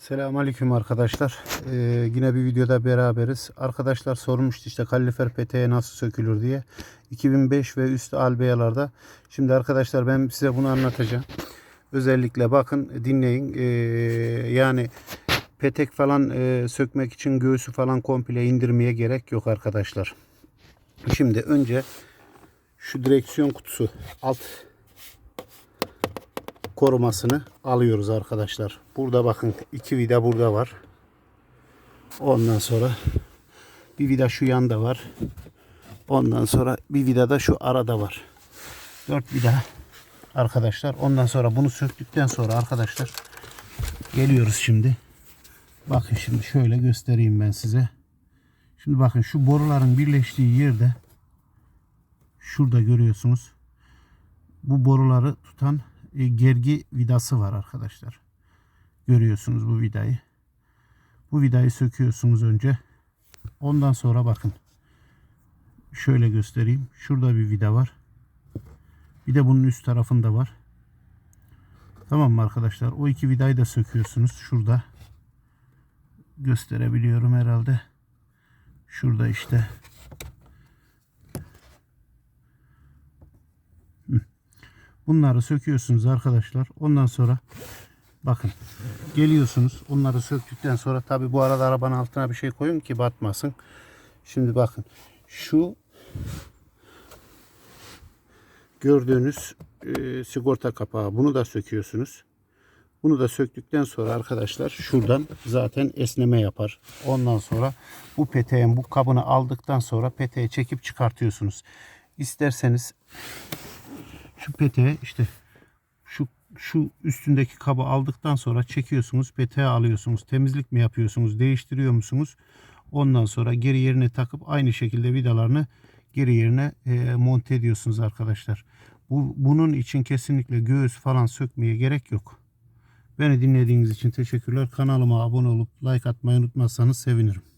Selamünaleyküm arkadaşlar. Ee, yine bir videoda beraberiz. Arkadaşlar sormuştu işte kalorifer peteğe nasıl sökülür diye. 2005 ve üstü albeyalarda. Şimdi arkadaşlar ben size bunu anlatacağım. Özellikle bakın dinleyin. Ee, yani petek falan e, sökmek için göğsü falan komple indirmeye gerek yok arkadaşlar. Şimdi önce şu direksiyon kutusu alt korumasını alıyoruz arkadaşlar. Burada bakın iki vida burada var. Ondan sonra bir vida şu yanda var. Ondan sonra bir vida da şu arada var. Dört vida arkadaşlar. Ondan sonra bunu söktükten sonra arkadaşlar geliyoruz şimdi. Bakın şimdi şöyle göstereyim ben size. Şimdi bakın şu boruların birleştiği yerde şurada görüyorsunuz. Bu boruları tutan e, gergi vidası var arkadaşlar. Görüyorsunuz bu vidayı. Bu vidayı söküyorsunuz önce. Ondan sonra bakın. Şöyle göstereyim. Şurada bir vida var. Bir de bunun üst tarafında var. Tamam mı arkadaşlar? O iki vidayı da söküyorsunuz. Şurada. Gösterebiliyorum herhalde. Şurada işte. Bunları söküyorsunuz arkadaşlar. Ondan sonra bakın geliyorsunuz. Onları söktükten sonra tabi bu arada arabanın altına bir şey koyun ki batmasın. Şimdi bakın şu gördüğünüz e, sigorta kapağı bunu da söküyorsunuz. Bunu da söktükten sonra arkadaşlar şuradan zaten esneme yapar. Ondan sonra bu peteğin bu kabını aldıktan sonra peteği çekip çıkartıyorsunuz. İsterseniz şu peteğe işte şu şu üstündeki kabı aldıktan sonra çekiyorsunuz peteğe alıyorsunuz. Temizlik mi yapıyorsunuz değiştiriyor musunuz? Ondan sonra geri yerine takıp aynı şekilde vidalarını geri yerine e, monte ediyorsunuz arkadaşlar. Bu, bunun için kesinlikle göğüs falan sökmeye gerek yok. Beni dinlediğiniz için teşekkürler. Kanalıma abone olup like atmayı unutmazsanız sevinirim